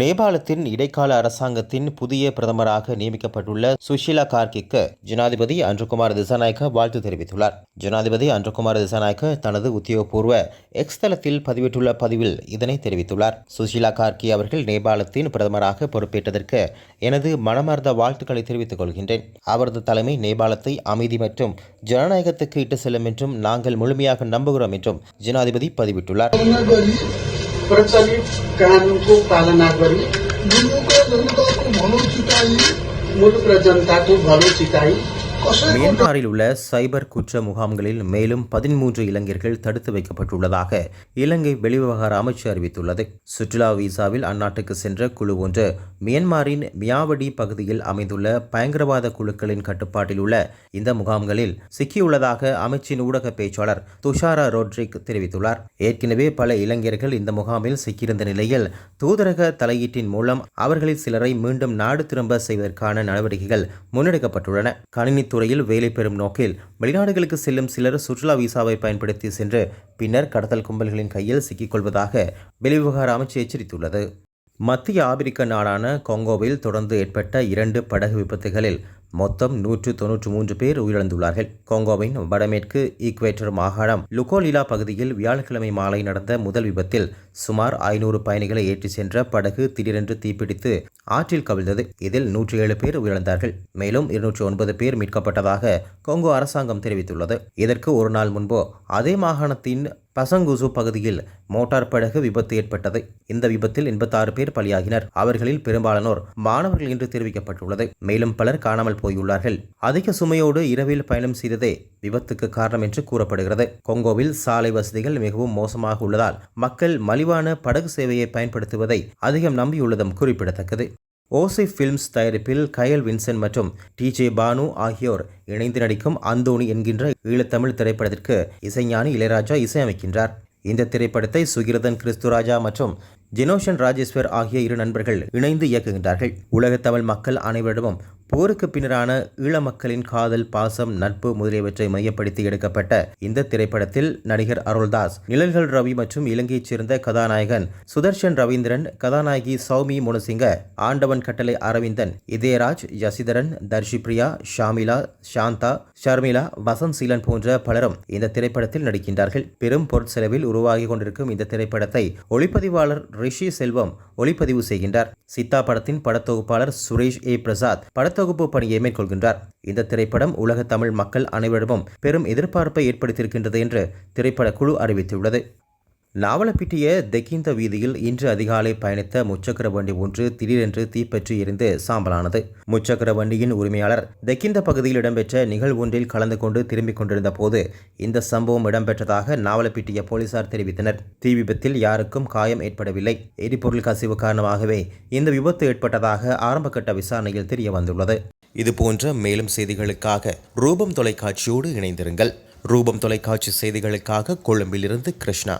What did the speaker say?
நேபாளத்தின் இடைக்கால அரசாங்கத்தின் புதிய பிரதமராக நியமிக்கப்பட்டுள்ள சுஷிலா கார்கிக்கு ஜனாதிபதி அன்றுகுமார் திசாநாயக்க வாழ்த்து தெரிவித்துள்ளார். ஜனாதிபதி அன்றுகுமார் திசாநாயக்க தனது உத்தியோகபூர்வ எக்ஸ் தளத்தில் பதிவிட்டுள்ள பதிவில் இதனை தெரிவித்துள்ளார். சுஷீலா கார்கி அவர்கள் நேபாளத்தின் பிரதமராக பொறுப்பேற்றதற்கு எனது மனமார்ந்த வாழ்த்துக்களை தெரிவித்துக் கொள்கின்றேன். அவரது தலைமை நேபாளத்தை அமைதி மற்றும் ஜனநாயகத்துக்கு இட்டு செல்லும் என்றும் நாங்கள் முழுமையாக நம்புகிறோம் என்றும் ஜனாதிபதி பதிவிட்டுள்ளார். प्रचलित कानुनको पालना गरी मुलुकका जनताको भलो चिताई मुलुक र जनताको भलो चिताई कसैको மியான்மரில் உள்ள சைபர் குற்ற முகாம்களில் மேலும் பதிமூன்று இளைஞர்கள் தடுத்து வைக்கப்பட்டுள்ளதாக இலங்கை வெளிவிவகார அமைச்சு அறிவித்துள்ளது. சுற்றுலா விசாவில் அந்நாட்டுக்கு சென்ற குழு ஒன்று மியான்மரின் மியாவடி பகுதியில் அமைந்துள்ள பயங்கரவாத குழுக்களின் கட்டுப்பாட்டில் உள்ள இந்த முகாம்களில் சிக்கியுள்ளதாக அமைச்சின் ஊடக பேச்சாளர் துஷாரா ரோட்ரிக் தெரிவித்துள்ளார். ஏற்கனவே பல இளைஞர்கள் இந்த முகாமில் சிக்கியிருந்த நிலையில் தூதரக தலையீட்டின் மூலம் அவர்களில் சிலரை மீண்டும் நாடு திரும்ப செய்வதற்கான நடவடிக்கைகள் முன்னெடுக்கப்பட்டுள்ளன. துறையில் வேலை பெறும் நோக்கில் வெளிநாடுகளுக்கு செல்லும் சிலர் சுற்றுலா விசாவை பயன்படுத்தி சென்று பின்னர் கடத்தல் கும்பல்களின் கையில் சிக்கிக்கொள்வதாக வெளிவிவகார அமைச்சு எச்சரித்துள்ளது. மத்திய ஆப்பிரிக்க நாடான கொங்கோவில் தொடர்ந்து ஏற்பட்ட இரண்டு படகு விபத்துகளில் மொத்தம் நூற்று தொன்னூற்று மூன்று பேர் உயிரிழந்துள்ளார்கள். கொங்கோவின் வடமேற்கு ஈக்வேட்டர் மாகாணம் லுகோலிலா பகுதியில் வியாழக்கிழமை மாலை நடந்த முதல் விபத்தில் சுமார் ஐநூறு பயணிகளை ஏற்றி சென்ற படகு திடீரென்று தீப்பிடித்து ஆற்றில் கவிழ்ந்தது. இதில் நூற்றி ஏழு பேர் உயிரிழந்தார்கள். மேலும் இருநூற்றி ஒன்பது பேர் மீட்கப்பட்டதாக கொங்கோ அரசாங்கம் தெரிவித்துள்ளது. இதற்கு ஒரு நாள் முன்பு அதே மாகாணத்தின் பசங்குசு பகுதியில் மோட்டார் படகு விபத்து ஏற்பட்டது. இந்த விபத்தில் எண்பத்தாறு பேர் பலியாகினர். அவர்களில் பெரும்பாலானோர் மாணவர்கள் என்று தெரிவிக்கப்பட்டுள்ளது. மேலும் பலர் காணாமல் போயுள்ளார்கள். அதிக சுமையோடு இரவில் பயணம் செய்ததே விபத்துக்கு காரணம் என்று கூறப்படுகிறது. கொங்கோவில் சாலை வசதிகள் மிகவும் மோசமாக உள்ளதால் மக்கள் மலிவான படகு சேவையை பயன்படுத்துவதை அதிகம் நம்பியுள்ளதும் குறிப்பிடத்தக்கது. ஓசை ஃபிலிம்ஸ் தயாரிப்பில் கயல் வின்சென்ட் மற்றும் டிஜே பானு ஆகியோர் இணைந்து நடிக்கும் அந்தோணி என்கின்ற ஈழத்தமிழ் திரைப்படத்திற்கு இசைஞானி இளையராஜா இசையமைக்கின்றார் இந்த திரைப்படத்தை சுகிரதன் கிறிஸ்துராஜா மற்றும் ஜெனோஷன் ராஜேஸ்வர் ஆகிய இரு நண்பர்கள் இணைந்து இயக்குகின்றார்கள். உலகத் தமிழ் மக்கள் அனைவரிடமும் போருக்கு பின்னரான ஈழ மக்களின் காதல் பாசம் நட்பு முதலியவற்றை மையப்படுத்தி எடுக்கப்பட்ட இந்த திரைப்படத்தில் நடிகர் அருள்தாஸ் நிழல்கள் ரவி மற்றும் இலங்கையைச் சேர்ந்த கதாநாயகன் சுதர்ஷன் ரவீந்திரன் கதாநாயகி சௌமி முனசிங்க ஆண்டவன் கட்டளை அரவிந்தன் இதயராஜ் யசிதரன் தர்ஷிப்ரியா ஷாமிலா சாந்தா ஷர்மிளா வசந்த் சீலன் போன்ற பலரும் இந்த திரைப்படத்தில் நடிக்கின்றார்கள். பெரும் பொருட்செலவில் உருவாகி கொண்டிருக்கும் இந்த திரைப்படத்தை ஒளிப்பதிவாளர் ரிஷி செல்வம் ஒளிப்பதிவு செய்கின்றார். சித்தா படத்தின் படத்தொகுப்பாளர் சுரேஷ் ஏ. பிரசாத் படத்தொகுப்பு பணியை மேற்கொள்கின்றார். இந்த திரைப்படம் உலக தமிழ் மக்கள் அனைவரிடமும் பெரும் எதிர்பார்ப்பை ஏற்படுத்தியிருக்கின்றது என்று திரைப்பட குழு அறிவித்துள்ளது. நாவலப்பிட்டிய தெக்கிந்த வீதியில் இன்று அதிகாலை பயணித்த முச்சக்கர வண்டி ஒன்று திடீரென்று தீப்பற்றி எரிந்து சாம்பலானது. முச்சக்கர வண்டியின் உரிமையாளர் தெக்கிந்த பகுதியில் இடம்பெற்ற நிகழ்வு ஒன்றில் கலந்து கொண்டு திரும்பிக் கொண்டிருந்த போது இந்த சம்பவம் இடம்பெற்றதாக நாவலப்பிட்டிய போலீசார் தெரிவித்தனர். தீ விபத்தில் யாருக்கும் காயம் ஏற்படவில்லை. எரிபொருள் கசிவு காரணமாகவே இந்த விபத்து ஏற்பட்டதாக ஆரம்பகட்ட விசாரணையில் தெரிய வந்துள்ளது இதுபோன்ற மேலும் செய்திகளுக்காக ரூபம் தொலைக்காட்சியோடு இணைந்திருங்கள். ரூபம் தொலைக்காட்சி செய்திகளுக்காக கொழும்பிலிருந்து கிருஷ்ணா.